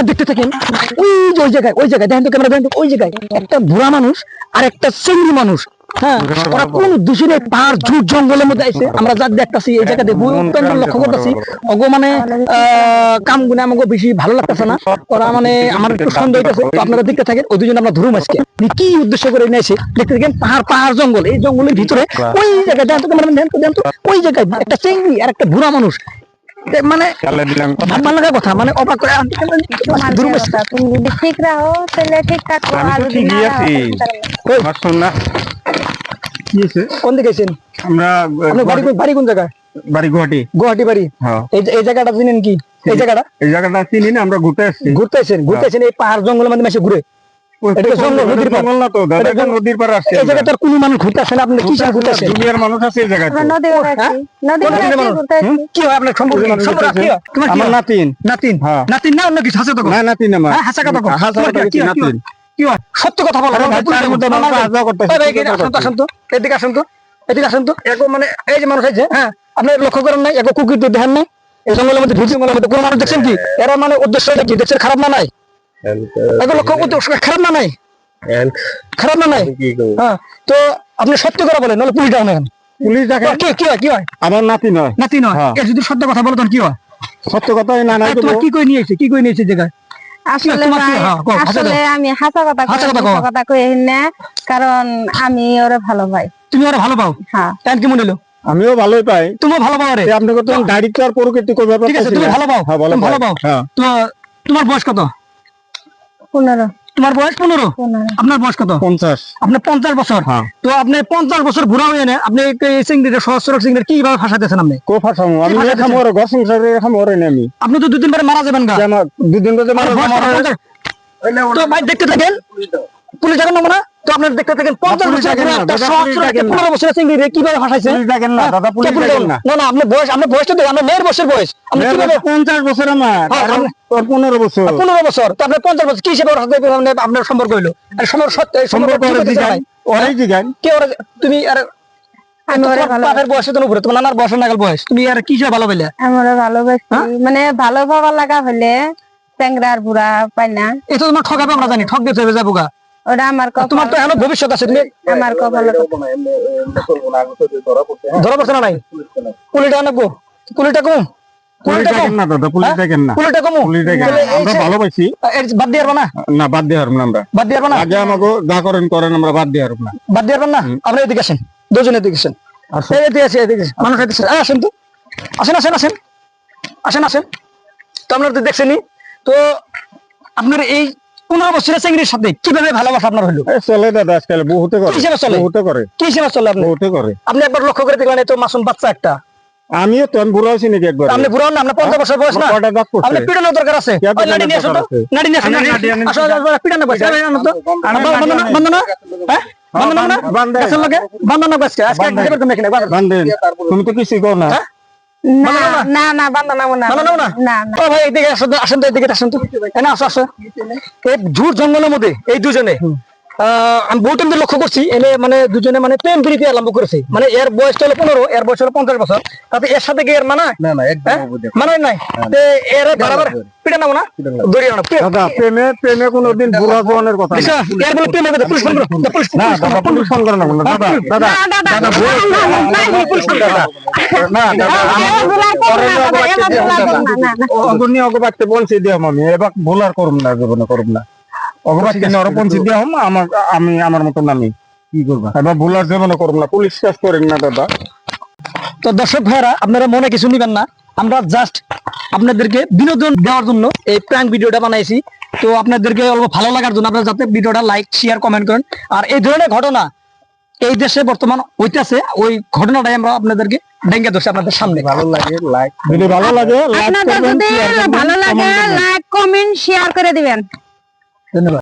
আপনারা দেখতে থাকেন, ওই যে ওই জায়গায় ওই জায়গায়, দেখেন তো ক্যামেরা, দেখেন ওই জায়গায় একটা বুড়া মানুষ আর একটা চেঙ্গি মানুষ। হ্যাঁ ওরা পাহাড় মানে মানে আমার ওই আমরা কি উদ্দেশ্য করে নিয়েছে দেখতে থাকেন, পাহাড় পাহাড় জঙ্গল, এই জঙ্গলের ভিতরে ওই জায়গায় ক্যামেরা ওই জায়গায় একটা চেঙ্গি আর একটা বুড়া মানুষ। মানে চালে দিলাম ভাববার লাগা কথা মানে অবাক করে তোমার ধরুম যে কথা, তুমি যদি ঠিক রাখো তাহলে ঠিক থাকো আমি আর তো যদি ঠিকই না রাখো, আছি। তাহলে ওই, আমার শোন না। কি হয়েছে কোন দিকে গেছেন আমরা আপনার বাড়ি কোন- বাড়ি কোন জায়গায় বাড়ি গুয়াহাটি গুয়াহাটি বাড়ি হ্যাঁ এই যে- এই জায়গাটা চিনেন কি? এই জায়গাটা এই জায়গাটা চিনি না? আমরা ঘুরতে আসছি ঘুরতে আসেন ঘুরতে আসেন এই পাহাড় জঙ্গলের মধ্যে এসে ঘুরে। আমরা আপনার নাতিন। নাতিন? হ্যাঁ। নাতিন না অন্য কিছু হাসে নাতিন আমার। হ্যাঁ হাসা কথা। হয়? নাতিন। সত্য কথা বলো। আসেন এদিকে আসেন তো, এদিকে আসেন তো। মানে এই যে মানুষ আছে, হ্যাঁ, আপনি লক্ষ্য করেন নাই, এগো কুকুর দেখেন নাই? এই জঙ্গলের মধ্যে, ভূত জঙ্গলের মধ্যে কোনো মানুষ দেখছেন কি? এরা মানে উদ্দেশ্যটা কি? দেখছেন খারাপ না নাই? এগো খারাপ না নাই? খারাপ না নাই? হ্যাঁ, তো আপনি সত্য করে বলেন, নাহলে পুলিশ ডাউন পুলিশ দেখে কি কি হয়, কি হয়? আমার নাতি নয়। নাতি নয়। হ্যাঁ। যদি সত্য কথা বলো, তখন কি হয়? সত্য কথা না নাই তোমার কি কই নিয়ে কি কই নিয়ে জায়গায়? আসলে তোমার কি- ভাই, হ্যাঁ, কও, হাসা আসলে আমি হাসা কথা কথা কথা কই না কারণ আমি ওরে ভালো পাই তুমি ওরা ভালো পাও? হ্যাঁ। এখন কি মনে হলো? আমিও ভালোই পাই। তুমি ভালো পাও রে যে আপনাকে তো গাড়ি তো আর প্রকৃতি করবে ঠিক আছে তুমি ভালো পাও হ্যাঁ ভালো। পাও। হ্যাঁ। তো তোমার বয়স কত? পনেরো। তোমার বয়স পনেরো? পনেরো। আপনার বয়স কত? পঞ্চাশ। আপনার পঞ্চাশ বছর। হ্যাঁ। তো আপনি পঞ্চাশ বছর ঘুরা এনে আপনি এই সিংড়িটা সহস্র সিংড়ি কীভাবে ফাঁসাতেছেন আপনি? কো আমি ঘর সংসারে মরে আমি। আপনি তো দুদিন পরে মারা যাবেন গা। দুদিন বাদে মারা বয়স তো ভাই দেখতে থাকেন। পুলিশ দেখেন না না তো আপনার দেখতে থাকেন পঞ্চাশ বছর। পনেরো বছরের কীভাবে ফাঁসাইছে দেখেন না দাদা পুলিশ দেখেন না। না না আপনার বয়স আপনার বয়সটা দেখেন আপনার মেয়ের বয়সের বয়স। আপনি পঞ্চাশ বছর আমার হ্যাঁ, আর আমি- তোর পনেরো বছর। পনেরো বছর তো আপনার পঞ্চাশ বছর কি হিসেবে আপনার- সম্পর্ক হইল? সম্পর্ক সত্য সম্পর্ক। ওরাই জিগান ওরা তুমি আর হ্যাঁ? মানে ভালো পাওয়া লাগা হলে চ্যাংরার বুড়া পাই না। এটা তোমার ঠকাবে আমরা জানি ঠক দিতে হবে যাব গা। ওটা আমার তোমার তো কপাল ভবিষ্যৎ আছে তুমি আমার কপাল ধরা পড়ছে না নাই? পুলিটা আনব কম। কম। না দাদা পুলিশ হ্যাঁ? না? পুলিটা কম। পুলিশ দেখেন না। আমরা ভালোবাসি। বাদ দিয়ে না? না বাদ দিয়ে হারব না আমরা। বাদ দিয়ে না? আগে আমাকে যা করেন করেন আমরা বাদ দিয়ে হারব না। বাদ দিয়ে পারবা না? আপনি এদিকে আসেন। দুজন এদিকে আসেন। এদিকে আসেন এদিকে। মানুষ এদিকে আসেন। তো। আসেন আসেন আসেন। আসেন আসেন। তো আপনারা তো দেখছেনই। তো আপনার এই পনেরো বছরের চেঙ্গির সাথে কীভাবে ভালোবাসা আপনার হলো চলে দাদা আজকাল বহুতে করে হিসেবে চলে? বহুতে করে কি হিসেবে চলে আপনি বহুতে করে আপনি একবার লক্ষ্য করে দেখলেন তো মাসুম বাচ্চা একটা আমিও তো আমি বুড়া হয়েছি নাকি একবার আপনি বুড়ো আপনার পঞ্চাশ বছর বয়স? আপনি পিটানোর দরকার আছে নাড়ি নিয়ে হ্যাঁ হ্যাঁ? না না না নামো না। নামো না? না না। ভাই এদিকে আসুন তো, এদিকে আসুন তো। এনে আসো আসো। এই ঝুট জঙ্গলের মধ্যে এই দুজনে। আমি বহু টাইম লক্ষ্য করছি এনে মানে দুজনে মানে প্রেম প্রীতি আরম্ভ করেছে মানে এর বয়স হলো পনেরো এর বয়স হলো পঞ্চাশ বছর তাতে এর সাথে কি এর মানা না না হ্যাঁ? মানে নাই এর বরাবর পিটা নাও না দড়িয়ে আনো দাদা প্রেমে প্রেমে কোনোদিন বুড়া জোয়ানের কথা না এর বলে প্রেমের কথা পুলিশ ফোন করো পুলিশ না দাদা পুলিশ ফোন করে না দাদা দাদা দাদা, দাদা না, ভুল না, না, না, না, পুলিশ ফোন করে না। না দাদা আমি এগুলা করো না, দাদা, এগুলা না, না, না। অগবাকতে বলছি দিয়াম আমি এবার ভুল আর করুম না জীবনে করুম না দিয়াম আমার আমি আমার কি করবা? এবার ভুল আর জীবনে করুম না পুলিশ কাজ করেন না দাদা। তো দর্শক ভাইরা আপনারা মনে কিছু নিবেন না? আমরা জাস্ট আপনাদেরকে বিনোদন দেওয়ার জন্য এই প্র্যাঙ্ক ভিডিওটা বানাইছি। তো আপনাদেরকে অল্প ভালো লাগার জন্য আপনারা যাতে ভিডিওটা লাইক শেয়ার কমেন্ট করেন। আর এই ধরনের ঘটনা এই দেশে বর্তমান হইতেছে ওই ঘটনাটাই আমরা আপনাদেরকে ডেঙ্গে ধরছি আপনাদের সামনে। ভালো লাগে লাইক যদি ভালো লাগে লাইক কমেন্ট শেয়ার করে দিবেন। ধন্যবাদ